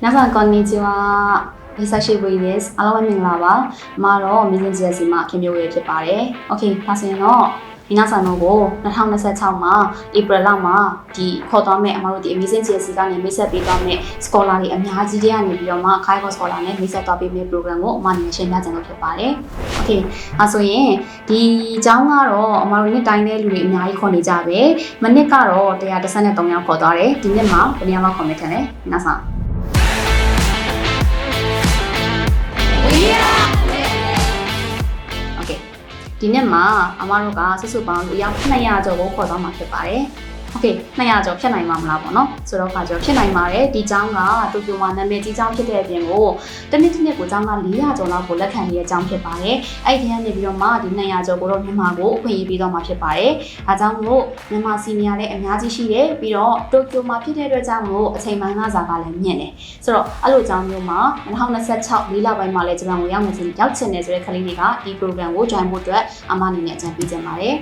皆さんこんにちはဖိဆက်ရှိပွေးရဲ့အားလုံးမင်္ဂလာပါ။မတော့မီလင်းဂျယ်စီမှာခင်မျိုးရဲ့ဖြစ်ပါတယ်။ Okay ဒါဆိုရင်တော့ဒီနောက်ဆောင်တော့ကို2026မှာဧပြီလမှာဒီခေါ်သွားမဲ့အမတို့ဒီ Amazing GSC ကနေမိတ်ဆက်ပေးသွားမဲ့ scholar တွေအများကြီးတွေကနေပြီးတော့မှ Kaigo Scholar နဲ့မိတ်ဆက်သွားပေးမဲ့ program ကိုအမအနေနဲ့ရှင်းပြကြတော့ဖြစ်ပါတယ်။ Okay အဲဆိုရင်ဒီအကြောင်းကတော့အမတို့နှစ်တိုင်းတဲ့လူတွေအများကြီးခေါ်နေကြပဲ။မနစ်ကတော့133ယောက်ခေါ်သွားတယ်။ဒီနှစ်မှာဘယ်နှယောက်လောက်ခေါ်မယ်ထင်လဲ။ဒီနောက်ဆောင် ဒီနေ့မှာအမတို့ကစုစုပေါင်းလူအယောက်200ကျော်ကိုခေါ်သွားမှာဖြစ်ပါတယ် โอเค200ကျော်ဖြစ်နိုင်မှာမလားပေါ့နော်ဆိုတော့ခါကျော်ဖြစ်နိုင်ပါတယ်ဒီကျောင်းကတိုကျိုမှာနာမည်ကြီးကျောင်းဖြစ်တဲ့အပြင်ကိုတစ်နှစ်တစ်နှစ်ကိုကျောင်းက400ကျော်လောက်ကိုလက်ခံနေတဲ့ကျောင်းဖြစ်ပါတယ်အဲ့ဒီထဲကနေပြီးတော့မှဒီ200ကျော်ကိုတော့မြန်မာကိုအခွင့်အရေးပေးတော့မှာဖြစ်ပါတယ်ဒါကြောင့်မို့မြန်မာစီနီယာလည်းအများကြီးရှိတယ်ပြီးတော့တိုကျိုမှာဖြစ်တဲ့အတွက်ကြောင့်မို့အချိန်ပိုင်းကစားကလည်းမြင့်တယ်ဆိုတော့အဲ့လိုကျောင်းမျိုးမှာ2026လေးလပိုင်းမှာလည်းဂျပန်ကိုရောက်နေစဉ်ရောက်ချင်တယ်ဆိုတဲ့ကလေးတွေကဒီ program ကို join ဖို့အတွက်အမအနေနဲ့အကြံပေးချင်ပါတယ်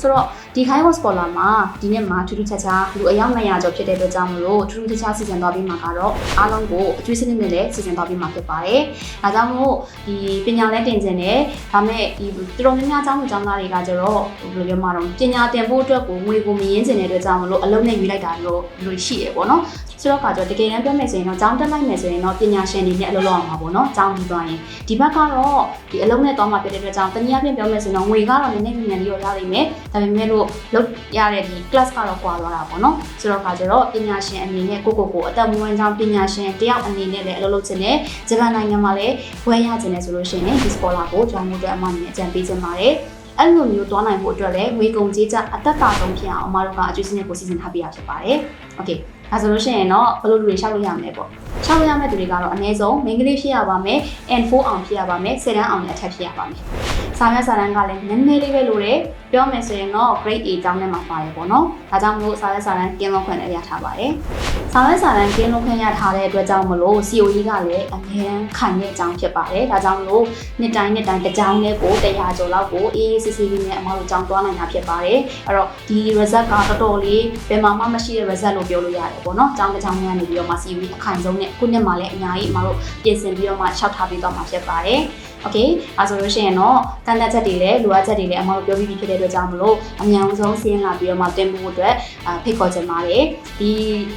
ဆိုတော့ဒီခိုင်း host scholar မှာဒီနေ့မှာထူးထူးခြားခြားလူအယောက်900ကျော်ဖြစ်တဲ့အတွက်ကြောင့်မလို့ထူးထူးခြားခြားစီစဉ်သွားပြီးမှာကတော့အားလုံးကိုအကျွေးစနစ်နဲ့လည်းစီစဉ်သွားပြီးမှာဖြစ်ပါတယ်။ဒါကြောင့်မို့ဒီပညာလည်းတင်ကျင်တယ်။ဒါမဲ့ဒီတော်တော်များများကျောင်းသူကျောင်းသားတွေကကျတော့ဘယ်လိုပြောမှာတော့ပညာတင်ဖို့အတွက်ကိုငွေကိုမရင်းကျင်တဲ့အတွက်ကြောင့်မလို့အလုံးနဲ့ယူလိုက်တာလို့လို့ရှိရပေါ့နော်။ ဆိုတော့ကကြောတကယ်တမ်းပြောမယ်ဆိုရင်တော့ကျောင်းတက်လိုက်မယ်ဆိုရင်တော့ပညာရှင်တွေနဲ့အလုပ်လုပ်အောင်ပါပေါ့နော်။ကျောင်းပြီးသွားရင်ဒီဘက်ကတော့ဒီအလုံးနဲ့သွားမှာဖြစ်တဲ့အတွက်ကြောင့်တနည်းအားဖြင့်ပြောမယ်ဆိုရင်တော့ငွေကတော့နည်းနည်းမြန်မြန်လေးတော့ရနိုင်မယ်။ဒါပေမဲ့လို့လုပ်ရတဲ့ဒီ class ကတော့ကွာသွားတာပေါ့နော်ဆိုတော့ခါကျတော့ပညာရှင်အနေနဲ့ကိုကိုကိုအသက်မွေးကြောင်းပညာရှင်တယောက်အနေနဲ့လည်းအလုပ်လုပ်ချင်တယ်ဂျပန်နိုင်ငံမှာလည်းဝယ်ရချင်တယ်ဆိုလို့ရှိရင်ဒီ scholar ကိုကျောင်းမှုအတွက်အမှအနေနဲ့အကြံပေးချင်ပါတယ်အဲ့လိုမျိုးသွားနိုင်ဖို့အတွက်လည်းငွေကုန်ကြေးကျအသက်တာဆုံးဖြစ်အောင်အမတို့ကအကျွေးစနစ်ကိုစီစဉ်ထားပေးရဖြစ်ပါတယ်။ Okay ဒါဆိုလို့ရှိရင်တော့ဘယ်လိုလူတွေရှောက်လို့ရမလဲပေါ့။ရှောက်လို့ရမယ့်သူတွေကတော့အနည်းဆုံးမိန်းကလေးဖြစ်ရပါမယ်။ N4 အောင်ဖြစ်ရပါမယ်။10တန်းအောင်နဲ့အထက်ဖြစ်ရပါမယ်။စာရွက်စာတမ်းကလည်းနည်းနည်းလေးပဲလိုတယ်။ ပြောမယ်ဆိုရင်တော့ grade A ကျောင်းထဲမှာပါတယ်ပေါ့နော်။ဒါကြောင့်မလို့စာရွက်စာတမ်းကင်းလုံးခွင့်လည်းရထားပါတယ်။စာရွက်စာတမ်းကင်းလုံးခွင့်ရထားတဲ့အတွက်ကြောင့်မလို့ COE ကလည်းအမြဲခံတဲ့အကြောင်းဖြစ်ပါတယ်။ဒါကြောင့်မလို့နှစ်တိုင်းနှစ်တိုင်းတစ်ကြောင်းလေးကို100ကျော်လောက်ကိုအေးအေးဆေးဆေးလေးနဲ့အမတို့ကြောင်းသွားနိုင်တာဖြစ်ပါတယ်။အဲ့တော့ဒီ result ကတော်တော်လေးဘယ်မှာမှမရှိတဲ့ result လို့ပြောလို့ရတယ်ပေါ့နော်။ကျောင်းတစ်ကျောင်းများနေပြီးတော့မှ COE အခိုင်ဆုံးနဲ့ခုနှစ်မှာလည်းအများကြီးအမတို့ပြင်ဆင်ပြီးတော့မှရှောက်ထားပြီးတော့မှဖြစ်ပါတယ်။ Okay အဲဆိုလို့ရှိရင်တော့တန်တက်ချက်တွေလည်းလိုအပ်ချက်တွေလည်းအမတို့ပြောပြီးပြီဖြစ်တဲ့အတွက်ကြောင့်မလို့အများဆုံးစီးရင်လာပြီးတော့မှတင်ဖို့အတွက်ဖိတ်ခေါ်ချင်ပါတယ်ဒီ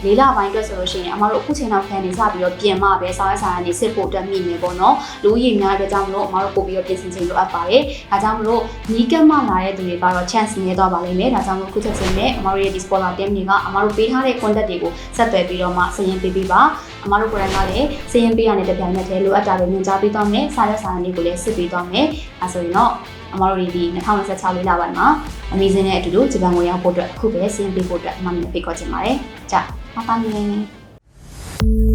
လေးလပိုင်းအတွက်ဆိုလို့ရှိရင်အမတို့အခုချိန်နောက်ခံနေစပြီးတော့ပြင်မှပဲစာရေးစာရနေစစ်ဖို့အတွက်မိနေပေါ့နော်လူရည်များတဲ့ကြောင့်မလို့အမတို့ပို့ပြီးတော့ပြင်ဆင်ချိန်လိုအပ်ပါတယ်ဒါကြောင့်မလို့နီးကပ်မှလာတဲ့သူတွေကတော့ chance နေသွားပါလိမ့်မယ်ဒါကြောင့်မလို့ခုချက်ချင်းနဲ့အမတို့ရဲ့ဒီ scholar team တွေကအမတို့ပေးထားတဲ့ contact တွေကိုဆက်သွယ်ပြီးတော့မှစာရင်းပေးပေးပါအမတို့ကိုယ်တိုင်ကလည်းစာရင်းပေးရတဲ့ပြိုင်နဲ့တည်းလိုအပ်တာတွေညွှန်ကြားပေးသွားမယ်စာရေးစာရနေကိုလည်းစစ်ပေးသွားမယ်အဲဆိုရင်တော့ အမတို့ဒီ2026လေးလပိုင်းမှာ amazing နဲ့အတူတူဂျပန်ကိုရောက်ဖို့အတွက်အခုပဲစာရင်းပေးဖို့အတွက်အမတို့ဖိတ်ခေါ်ချင်ပါတယ်။ကြာပါပါနေ